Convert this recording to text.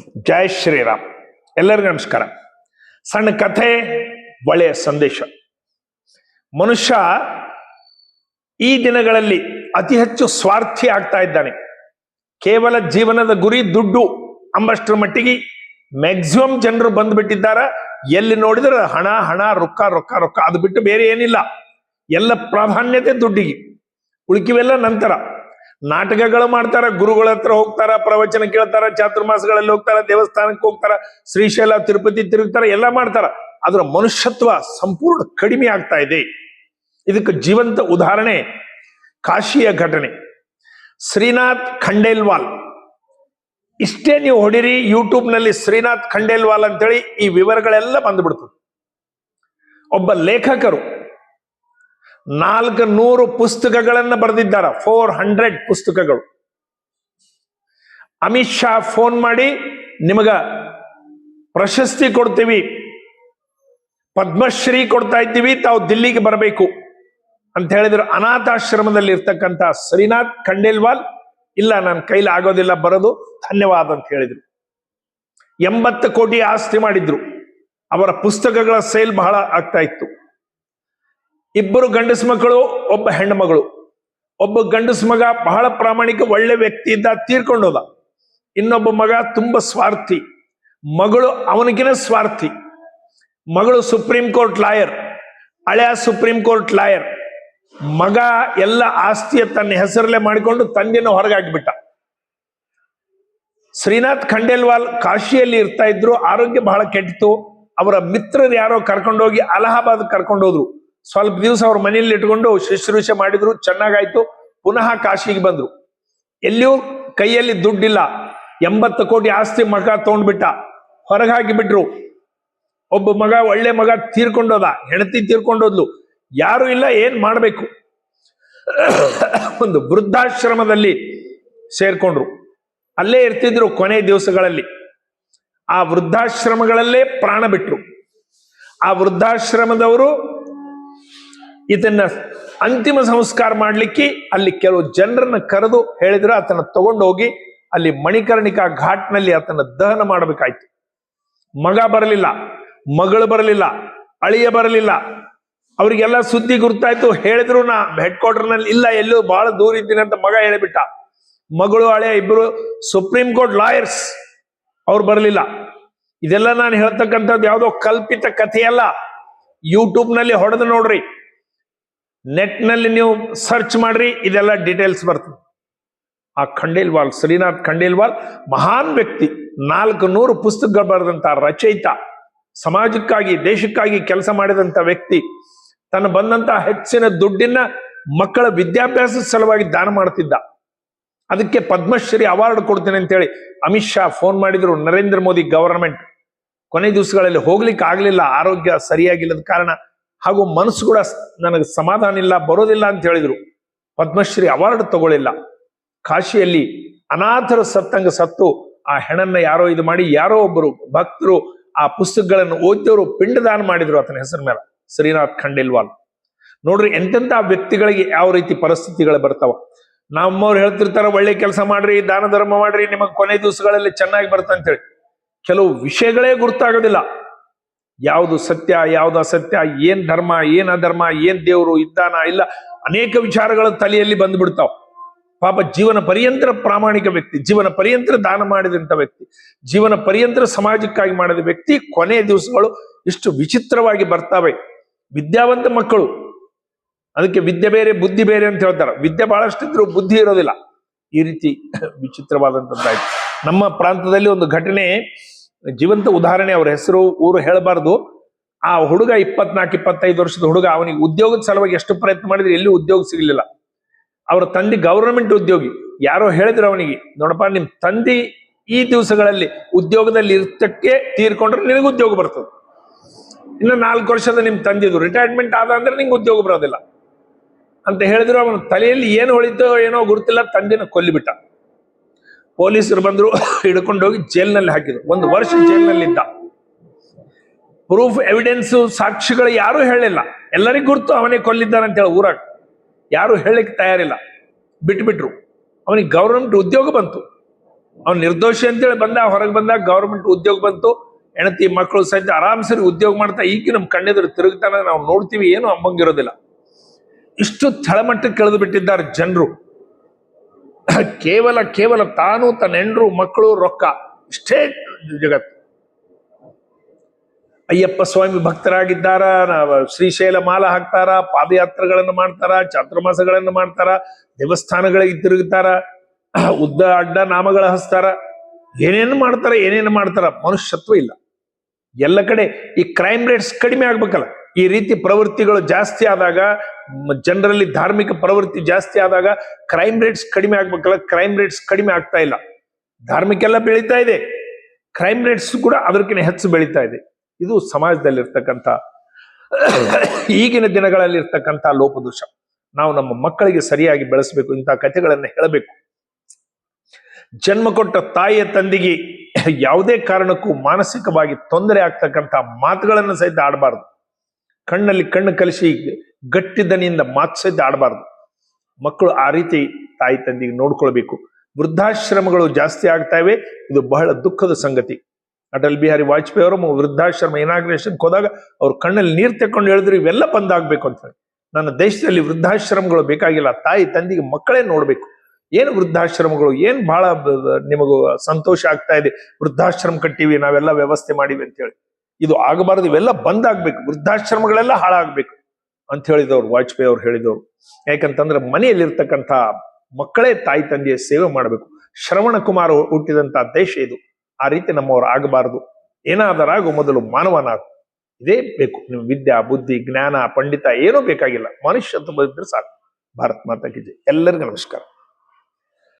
ಜೈ ಶ್ರೀರಾಮ್. ಎಲ್ಲರಿಗೂ ನಮಸ್ಕಾರ. ಸಣ್ಣ ಕಥೆ, ಒಳ್ಳೆಯ ಸಂದೇಶ. ಮನುಷ್ಯ ಈ ದಿನಗಳಲ್ಲಿ ಅತಿ ಹೆಚ್ಚು ಸ್ವಾರ್ಥಿ ಆಗ್ತಾ ಇದ್ದಾನೆ. ಕೇವಲ ಜೀವನದ ಗುರಿ, ದುಡ್ಡು ಅಂಬಷ್ಟರ ಮಟ್ಟಿಗೆ ಮ್ಯಾಕ್ಸಿಮಮ್ ಜನರು ಬಂದ್ಬಿಟ್ಟಿದ್ದಾರ. ಎಲ್ಲಿ ನೋಡಿದ್ರೆ ಹಣ ಹಣ, ರೊಕ್ಕ ರೊಕ್ಕ ರೊಕ್ಕ, ಅದು ಬಿಟ್ಟು ಬೇರೆ ಏನಿಲ್ಲ. ಎಲ್ಲ ಪ್ರಾಧಾನ್ಯತೆ ದುಡ್ಡಿಗೆ. ಉಳಿಕಿವೆಲ್ಲ ನಂತರ. ನಾಟಕಗಳು ಮಾಡ್ತಾರ, ಗುರುಗಳ ಹತ್ರ ಹೋಗ್ತಾರ, ಪ್ರವಚನ ಕೇಳ್ತಾರ, ಚಾತುರ್ಮಾಸಗಳಲ್ಲಿ ಹೋಗ್ತಾರ, ದೇವಸ್ಥಾನಕ್ಕೆ ಹೋಗ್ತಾರ, ಶ್ರೀಶೈಲ, ತಿರುಪತಿ ತಿರುಗ್ತಾರ, ಎಲ್ಲ ಮಾಡ್ತಾರ. ಅದರ ಮನುಷ್ಯತ್ವ ಸಂಪೂರ್ಣ ಕಡಿಮೆ ಆಗ್ತಾ ಇದೆ. ಇದಕ್ಕೆ ಜೀವಂತ ಉದಾಹರಣೆ ಕಾಶಿಯ ಘಟನೆ. ಶ್ರೀನಾಥ್ ಖಂಡೇಲ್ವಾಲ್. ಇಷ್ಟೇ ನೀವು ಹೊಡಿರಿ, ಯೂಟ್ಯೂಬ್ನಲ್ಲಿ ಶ್ರೀನಾಥ್ ಖಂಡೇಲ್ವಾಲ್ ಅಂತೇಳಿ ಈ ವಿವರಗಳೆಲ್ಲ ಬಂದ್ಬಿಡ್ತು ಒಬ್ಬ ಲೇಖಕರು ನಾಲ್ಕು ನೂರು ಪುಸ್ತಕಗಳನ್ನು ಬರೆದಿದ್ದಾರೆ. ಫೋರ್ ಹಂಡ್ರೆಡ್ ಪುಸ್ತಕಗಳು. ಅಮಿತ್ ಶಾ ಫೋನ್ ಮಾಡಿ, ನಿಮಗ ಪ್ರಶಸ್ತಿ ಕೊಡ್ತೀವಿ. ಪದ್ಮಶ್ರೀ ಕೊಡ್ತಾ ಇದ್ದೀವಿ. ತಾವು ದಿಲ್ಲಿಗೆ ಬರಬೇಕು. ಅಂತ ಹೇಳಿದ್ರು. ಅನಾಥಾಶ್ರಮದಲ್ಲಿ ಇರ್ತಕ್ಕಂಥ ಶ್ರೀನಾಥ್ ಖಂಡೇಲ್ವಾಲ್, ಇಲ್ಲ ನನ್ನ ಕೈಲಿ ಆಗೋದಿಲ್ಲ, ಬರೋದು. ಧನ್ಯವಾದ ಅಂತ ಹೇಳಿದ್ರು. ಎಂಬತ್ತು ಕೋಟಿ ಆಸ್ತಿ ಮಾಡಿದ್ರು. ಅವರ ಪುಸ್ತಕಗಳ ಸೇಲ್ ಬಹಳ ಆಗ್ತಾ ಇತ್ತು. ಇಬ್ಬರು ಗಂಡಸ ಮಕ್ಕಳು, ಒಬ್ಬ ಹೆಣ್ಣು ಮಗಳು. ಒಬ್ಬ ಗಂಡಸ ಮಗ ಬಹಳ ಪ್ರಾಮಾಣಿಕ, ಒಳ್ಳೆ ವ್ಯಕ್ತಿ ಇದ್ದ ತೀರ್ಕೊಂಡು ಹೋದ. ಇನ್ನೊಬ್ಬ ಮಗ ತುಂಬಾ ಸ್ವಾರ್ಥಿ. ಮಗಳು ಅವನಿಗಿನ ಸ್ವಾರ್ಥಿ. ಮಗಳು ಸುಪ್ರೀಂ ಕೋರ್ಟ್ ಲಾಯರ್, ಹಳೆಯ ಸುಪ್ರೀಂ ಕೋರ್ಟ್ ಲಾಯರ್. ಮಗ ಎಲ್ಲ ಆಸ್ತಿಯ ತನ್ನ ಹೆಸರಲ್ಲೇ ಮಾಡಿಕೊಂಡು ತಂದೆನ ಹೊರಗೆ ಹಾಕಿಬಿಟ್ಟ. ಶ್ರೀನಾಥ್ ಖಂಡೇಲ್ವಾಲ್ ಕಾಶಿಯಲ್ಲಿ ಇರ್ತಾ ಇದ್ರು, ಆರೋಗ್ಯ ಬಹಳ ಕೆಟ್ಟಿತು ಅವರ ಮಿತ್ರರು ಯಾರೋ ಕರ್ಕೊಂಡೋಗಿ ಅಲಹಾಬಾದ್ ಕರ್ಕೊಂಡೋದ್ರು. ಸ್ವಲ್ಪ ದಿವಸ ಅವ್ರ ಮನೆಯಲ್ಲಿ ಇಟ್ಕೊಂಡು ಶುಶ್ರೂಷೆ ಮಾಡಿದ್ರು, ಚೆನ್ನಾಗಾಯ್ತು. ಪುನಃ ಕಾಶಿಗೆ ಬಂದ್ರು. ಎಲ್ಲಿಯೂ ಕೈಯಲ್ಲಿ ದುಡ್ಡಿಲ್ಲ. ಎಂಬತ್ತು ಕೋಟಿ ಆಸ್ತಿ ಮಗ ತಗೊಂಡ್ಬಿಟ್ಟ. ಹೊರಗೆ ಹಾಕಿಬಿಟ್ರು ಒಬ್ಬ ಮಗ, ಒಳ್ಳೆ ಮಗ ತೀರ್ಕೊಂಡೋದ. ಹೆಣತಿ ತೀರ್ಕೊಂಡೋದ್ಲು. ಯಾರು ಇಲ್ಲ, ಏನ್ ಮಾಡಬೇಕು? ಒಂದು ವೃದ್ಧಾಶ್ರಮದಲ್ಲಿ ಸೇರ್ಕೊಂಡ್ರು. ಅಲ್ಲೇ ಇರ್ತಿದ್ರು ಕೊನೆ ದಿವಸಗಳಲ್ಲಿ. ಆ ವೃದ್ಧಾಶ್ರಮಗಳಲ್ಲೇ ಪ್ರಾಣ ಬಿಟ್ರು. ಆ ವೃದ್ಧಾಶ್ರಮದವರು ಇದನ್ನ ಅಂತಿಮ ಸಂಸ್ಕಾರ ಮಾಡ್ಲಿಕ್ಕೆ ಅಲ್ಲಿ ಕೆಲವು ಜನರನ್ನ ಕರೆದು ಹೇಳಿದ್ರೆ, ಆತನ ತಗೊಂಡೋಗಿ ಅಲ್ಲಿ ಮಣಿಕರ್ಣಿಕಾ ಘಾಟ್ನಲ್ಲಿ ಆತನ ದಹನ ಮಾಡಬೇಕಾಯ್ತು. ಮಗ ಬರಲಿಲ್ಲ, ಮಗಳು ಬರಲಿಲ್ಲ, ಅಳಿಯ ಬರಲಿಲ್ಲ. ಅವರಿಗೆಲ್ಲ ಸುದ್ದಿ ಗುರ್ತಾಯ್ತು, ಹೇಳಿದ್ರು ನಾ ಹೆಡ್ ಕ್ವಾರ್ಟರ್ನಲ್ಲಿ ಇಲ್ಲ, ಎಲ್ಲೂ ಬಹಳ ದೂರ ಇದ್ದೀನಿ ಅಂತ ಮಗ ಹೇಳಿಬಿಟ್ಟ. ಮಗಳು ಹಳೆಯ ಇಬ್ಬರು ಸುಪ್ರೀಂ ಕೋರ್ಟ್ ಲಾಯರ್ಸ್ ಅವ್ರು ಬರಲಿಲ್ಲ. ಇದೆಲ್ಲ ನಾನು ಹೇಳ್ತಕ್ಕಂಥದ್ದು ಯಾವುದೋ ಕಲ್ಪಿತ ಕಥೆಯಲ್ಲ. ಯೂಟ್ಯೂಬ್ನಲ್ಲಿ ಹೊಡೆದು ನೋಡ್ರಿ. ನೆಟ್ನಲ್ಲಿ ನೀವು ಸರ್ಚ್ ಮಾಡ್ರಿ, ಇದೆಲ್ಲ ಡೀಟೇಲ್ಸ್ ಬರ್ತದೆ ಆ ಖಂಡೇಲ್ವಾಲ್, ಶ್ರೀನಾಥ್ ಖಂಡೇಲ್ವಾಲ್, ಮಹಾನ್ ವ್ಯಕ್ತಿ ನಾಲ್ಕು ನೂರು ಪುಸ್ತಕಗಳು ಬರೆದಂತ ರಚಯಿತ, ಸಮಾಜಕ್ಕಾಗಿ, ದೇಶಕ್ಕಾಗಿ ಕೆಲಸ ಮಾಡಿದಂತ ವ್ಯಕ್ತಿ, ತನ್ನ ಬಂದಂತ ಹೆಚ್ಚಿನ ದುಡ್ಡಿನ ಮಕ್ಕಳ ವಿದ್ಯಾಭ್ಯಾಸ ಸಲುವಾಗಿ ದಾನ ಮಾಡ್ತಿದ್ದ. ಅದಕ್ಕೆ ಪದ್ಮಶ್ರೀ ಅವಾರ್ಡ್ ಕೊಡ್ತೇನೆ ಅಂತೇಳಿ ಅಮಿತ್ ಶಾ ಫೋನ್ ಮಾಡಿದ್ರು, ನರೇಂದ್ರ ಮೋದಿ ಗವರ್ನಮೆಂಟ್ ಕೊನೆ ದಿವಸಗಳಲ್ಲಿ ಹೋಗ್ಲಿಕ್ಕೆ ಆಗ್ಲಿಲ್ಲ, ಆರೋಗ್ಯ ಸರಿಯಾಗಿಲ್ಲದ ಕಾರಣ ಹಾಗೂ ಮನಸ್ಸು ಕೂಡ ನನಗೆ ಸಮಾಧಾನ ಇಲ್ಲ, ಬರೋದಿಲ್ಲ ಅಂತ ಹೇಳಿದ್ರು. ಪದ್ಮಶ್ರೀ ಅವಾರ್ಡ್ ತಗೊಳ್ಳಿಲ್ಲ. ಕಾಶಿಯಲ್ಲಿ ಅನಾಥರ ಸತ್ತಂಗ ಸತ್ತು ಆ ಹೆಣನ್ನ ಯಾರೋ ಇದು ಮಾಡಿ, ಯಾರೋ ಒಬ್ಬರು ಭಕ್ತರು ಆ ಪುಸ್ತಕಗಳನ್ನು ಓದಿದವರು ಪಿಂಡದಾನ ಮಾಡಿದ್ರು ಆತನ ಹೆಸರ ಮೇಲೆ. ಶ್ರೀನಾಥ್ ಖಂಡೇಲ್ವಾಲ್. ನೋಡ್ರಿ, ಎಂತೆಂಥ ವ್ಯಕ್ತಿಗಳಿಗೆ ಯಾವ ರೀತಿ ಪರಿಸ್ಥಿತಿಗಳು ಬರ್ತಾವ. ನಮ್ಮವ್ರು ಹೇಳ್ತಿರ್ತಾರ, ಒಳ್ಳೆ ಕೆಲಸ ಮಾಡ್ರಿ, ದಾನ ಧರ್ಮ ಮಾಡ್ರಿ, ನಿಮಗೆ ಕೊನೆ ದಿವಸಗಳಲ್ಲಿ ಚೆನ್ನಾಗಿ ಬರ್ತಂತೇಳಿ. ಕೆಲವು ವಿಷಯಗಳೇ ಗುರ್ತಾಗೋದಿಲ್ಲ. ಯಾವುದು ಸತ್ಯ, ಯಾವುದು ಅಸತ್ಯ, ಏನ್ ಧರ್ಮ, ಏನ್ ಅಧರ್ಮ, ಏನ್ ದೇವರು ಇದ್ದಾನ ಇಲ್ಲ, ಅನೇಕ ವಿಚಾರಗಳ ತಲೆಯಲ್ಲಿ ಬಂದ್ಬಿಡ್ತಾವ. ಪಾಪ ಜೀವನ ಪರ್ಯಂತರ ಪ್ರಾಮಾಣಿಕ ವ್ಯಕ್ತಿ, ಜೀವನ ಪರ್ಯಂತರ ದಾನ ಮಾಡಿದಂತ ವ್ಯಕ್ತಿ, ಜೀವನ ಪರ್ಯಂತರ ಸಮಾಜಕ್ಕಾಗಿ ಮಾಡಿದ ವ್ಯಕ್ತಿ ಕೊನೆಯ ದಿವಸಗಳು ಇಷ್ಟು ವಿಚಿತ್ರವಾಗಿ ಬರ್ತಾವೆ. ವಿದ್ಯಾವಂತ ಮಕ್ಕಳು, ಅದಕ್ಕೆ ವಿದ್ಯೆ ಬೇರೆ, ಬುದ್ಧಿ ಬೇರೆ ಅಂತ ಹೇಳ್ತಾರೆ. ವಿದ್ಯೆ ಬಹಳಷ್ಟಿದ್ರು ಬುದ್ಧಿ ಇರೋದಿಲ್ಲ. ಈ ರೀತಿ ವಿಚಿತ್ರವಾದಂಥದ್ದಾಯ್ತು. ನಮ್ಮ ಪ್ರಾಂತದಲ್ಲಿ ಒಂದು ಘಟನೆ ಜೀವಂತ ಉದಾಹರಣೆ ಅವ್ರ ಹೆಸರು, ಊರು ಹೇಳಬಾರ್ದು. ಆ ಹುಡುಗ ಇಪ್ಪತ್ನಾಲ್ಕು, ಇಪ್ಪತ್ತೈದು ವರ್ಷದ ಹುಡುಗ, ಅವನಿಗೆ ಉದ್ಯೋಗದ ಸಲುವಾಗಿ ಎಷ್ಟು ಪ್ರಯತ್ನ ಮಾಡಿದ್ರೆ ಎಲ್ಲಿ ಉದ್ಯೋಗ ಸಿಗಲಿಲ್ಲ. ಅವರ ತಂದೆ ಗವರ್ನಮೆಂಟ್ ಉದ್ಯೋಗಿ. ಯಾರೋ ಹೇಳಿದ್ರು ಅವನಿಗೆ, ನೋಡಪ್ಪ, ನಿಮ್ ತಂದೆ ಈ ದಿವಸಗಳಲ್ಲಿ ಉದ್ಯೋಗದಲ್ಲಿ ಇರ್ತಕ್ಕೆ ತೀರ್ಕೊಂಡ್ರೆ ನಿನಗೆ ಉದ್ಯೋಗ ಬರ್ತದೆ. ಇನ್ನು ನಾಲ್ಕು ವರ್ಷದ ನಿಮ್ ತಂದಿದ್ದು ರಿಟೈರ್ಮೆಂಟ್ ಆದ ಅಂದ್ರೆ ನಿಂಗೆ ಉದ್ಯೋಗ ಬರೋದಿಲ್ಲ. ಅಂತ ಹೇಳಿದ್ರು, ಅವನ ತಲೆಯಲ್ಲಿ ಏನು ಹೊಳಿತೋ ಏನೋ ಗುರುತಿಲ್ಲ ತಂದೆನ ಕೊಲ್ಲಿಬಿಟ್ಟ. ಪೊಲೀಸರು ಬಂದ್ರು, ಹಿಡ್ಕೊಂಡೋಗಿ ಜೈಲ್ನಲ್ಲಿ ಹಾಕಿದ್ರು. ಒಂದು ವರ್ಷ ಜೈಲ್ನಲ್ಲಿದ್ದ. ಪ್ರೂಫ್ ಎವಿಡೆನ್ಸ್ ಸಾಕ್ಷಿಗಳು ಯಾರು ಹೇಳಿಲ್ಲ. ಎಲ್ಲರಿಗೂ ಗುರ್ತು, ಅವನೇ ಕೊಲ್ಲಿದ್ದಾನೆ ಅಂತ ಹೇಳಿ ಊರಾಗ. ಯಾರು ಹೇಳಕ್ಕೆ ತಯಾರಿಲ್ಲ. ಬಿಟ್ಬಿಟ್ರು. ಅವನಿಗೆ ಗೌರ್ಮೆಂಟ್ ಉದ್ಯೋಗ ಬಂತು. ಅವ್ನು ನಿರ್ದೋಷಿ ಅಂತೇಳಿ ಬಂದ, ಹೊರಗೆ ಬಂದಾಗ ಗೌರ್ಮೆಂಟ್ ಉದ್ಯೋಗ ಬಂತು. ಹೆಣತಿ ಮಕ್ಕಳು ಸಹಿತ ಆರಾಮ್ಸರಿ ಉದ್ಯೋಗ ಮಾಡ್ತಾ ಈಗ ನಮ್ಮ ಕಣ್ಣೆದುರು ತಿರುಗ್ತಾನೆ, ನಾವು ನೋಡ್ತೀವಿ, ಏನು ಅಂಬಂಗಿರೋದಿಲ್ಲ. ಇಷ್ಟು ತಳಮಟ್ಟಕ್ಕೆ ಕಳೆದು ಬಿಟ್ಟಿದ್ದಾರೆ ಜನರು. ಕೇವಲ ಕೇವಲ ತಾನು, ತನ್ನ ಹೆಂಡ್ರು, ಮಕ್ಕಳು, ರೊಕ್ಕ, ಇಷ್ಟೇ ಜಗತ್ತು. ಅಯ್ಯಪ್ಪ ಸ್ವಾಮಿ ಭಕ್ತರಾಗಿದ್ದಾರ ಶ್ರೀಶೈಲ ಮಾಲ ಹಾಕ್ತಾರ, ಪಾದಯಾತ್ರೆಗಳನ್ನು ಮಾಡ್ತಾರ, ಚಾತುರ್ಮಾಸಗಳನ್ನು ಮಾಡ್ತಾರ, ದೇವಸ್ಥಾನಗಳಿಗೆ ತಿರುಗುತ್ತಾರ ಉದ್ದ, ಅಡ್ಡ ನಾಮಗಳ ಹಸ್ತಾರ ಏನೇನು ಮಾಡ್ತಾರ ಏನೇನು ಮಾಡ್ತಾರ, ಮನುಷ್ಯತ್ವ ಇಲ್ಲ. ಎಲ್ಲ ಕಡೆ ಈ ಕ್ರೈಮ್ ರೇಟ್ಸ್ ಕಡಿಮೆ ಆಗ್ಬೇಕಲ್ಲ. ಈ ರೀತಿ ಪ್ರವೃತ್ತಿಗಳು ಜಾಸ್ತಿ ಆದಾಗ, ಜನರಲ್ಲಿ ಧಾರ್ಮಿಕ ಪ್ರವೃತ್ತಿ ಜಾಸ್ತಿ ಆದಾಗ ಕ್ರೈಮ್ ರೇಟ್ಸ್ ಕಡಿಮೆ ಆಗ್ಬೇಕಲ್ಲ ಕ್ರೈಮ್ ರೇಟ್ಸ್ ಕಡಿಮೆ ಆಗ್ತಾ ಇಲ್ಲ. ಧಾರ್ಮಿಕ ಎಲ್ಲ ಬೆಳೀತಾ ಇದೆ. ಕ್ರೈಮ್ ರೇಟ್ಸ್ ಕೂಡ ಅದಕ್ಕಿಂತ ಹೆಚ್ಚು ಬೆಳೀತಾ ಇದೆ. ಇದು ಸಮಾಜದಲ್ಲಿರ್ತಕ್ಕಂಥ ಈಗಿನ ದಿನಗಳಲ್ಲಿ ಇರ್ತಕ್ಕಂಥ ಲೋಪದೋಷ. ನಾವು ನಮ್ಮ ಮಕ್ಕಳಿಗೆ ಸರಿಯಾಗಿ ಬೆಳೆಸಬೇಕು, ಇಂಥ ಕಥೆಗಳನ್ನು ಹೇಳಬೇಕು. ಜನ್ಮ ಕೊಟ್ಟ ತಾಯಿಯ ತಂದೆಗೆ ಯಾವುದೇ ಕಾರಣಕ್ಕೂ ಮಾನಸಿಕವಾಗಿ ತೊಂದರೆ ಆಗ್ತಕ್ಕಂಥ ಮಾತುಗಳನ್ನು ಸಹಿತ ಆಡಬಾರ್ದು. ಕಣ್ಣಲ್ಲಿ ಕಣ್ಣು ಕಲಿಸಿ ಗಟ್ಟಿ ದನಿಯಿಂದ ಆಡಬಾರದು. ಮಕ್ಕಳು ಆ ರೀತಿ ತಾಯಿ ತಂದೆಗೆ ನೋಡ್ಕೊಳ್ಬೇಕು. ವೃದ್ಧಾಶ್ರಮಗಳು ಜಾಸ್ತಿ ಆಗ್ತಾ ಇವೆ. ಇದು ಬಹಳ ದುಃಖದ ಸಂಗತಿ. ಅಟಲ್ ಬಿಹಾರಿ ವಾಜಪೇಯಿ ಅವರು ವೃದ್ಧಾಶ್ರಮ ಇನಾಗ್ರೇಷನ್ ಹೋದಾಗ ಅವ್ರು ಕಣ್ಣಲ್ಲಿ ನೀರು ತೆಕ್ಕೊಂಡು ಹೇಳಿದ್ರು, ಇವೆಲ್ಲ ಬಂದಾಗಬೇಕು ಅಂತ ಹೇಳಿ. ನನ್ನ ದೇಶದಲ್ಲಿ ವೃದ್ಧಾಶ್ರಮಗಳು ಬೇಕಾಗಿಲ್ಲ. ತಾಯಿ ತಂದಿಗೆ ಮಕ್ಕಳೇ ನೋಡ್ಬೇಕು. ಏನು ವೃದ್ಧಾಶ್ರಮಗಳು? ಏನು ಬಹಳ ನಿಮಗೂ ಸಂತೋಷ ಆಗ್ತಾ ಇದೆ? ವೃದ್ಧಾಶ್ರಮ ಕಟ್ಟಿವಿ, ನಾವೆಲ್ಲ ವ್ಯವಸ್ಥೆ ಮಾಡಿವಿ ಅಂತ ಹೇಳಿ. ಇದು ಆಗಬಾರದು, ಇವೆಲ್ಲ ಬಂದಾಗ್ಬೇಕು. ವೃದ್ಧಾಶ್ರಮಗಳೆಲ್ಲ ಹಾಳಾಗ್ಬೇಕು ಅಂತ ಹೇಳಿದವ್ರು, ವಾಜಪೇಯಿ ಅವ್ರು ಹೇಳಿದವರು. ಯಾಕಂತಂದ್ರೆ ಮನೆಯಲ್ಲಿರ್ತಕ್ಕಂಥ ಮಕ್ಕಳೇ ತಾಯಿ ತಂದೆಯ ಸೇವೆ ಮಾಡಬೇಕು. ಶ್ರವಣ ಕುಮಾರ್ ಹುಟ್ಟಿದಂತ ದೇಶ ಇದು. ಆ ರೀತಿ ನಮ್ಮವ್ರು ಆಗಬಾರದು. ಏನಾದರಾಗು ಮೊದಲು ಮಾನವನಾಗು. ಇದೇ ಬೇಕು. ನಿಮ್ಮ ವಿದ್ಯಾ, ಬುದ್ಧಿ, ಜ್ಞಾನ, ಪಂಡಿತ ಏನೂ ಬೇಕಾಗಿಲ್ಲ. ಮನುಷ್ಯತ್ವ ಬಂದ್ರೆ ಸಾಕು. ಭಾರತ್ ಮಾತಾ ಕಿ ಜೈ. ಎಲ್ಲರಿಗೂ ನಮಸ್ಕಾರ.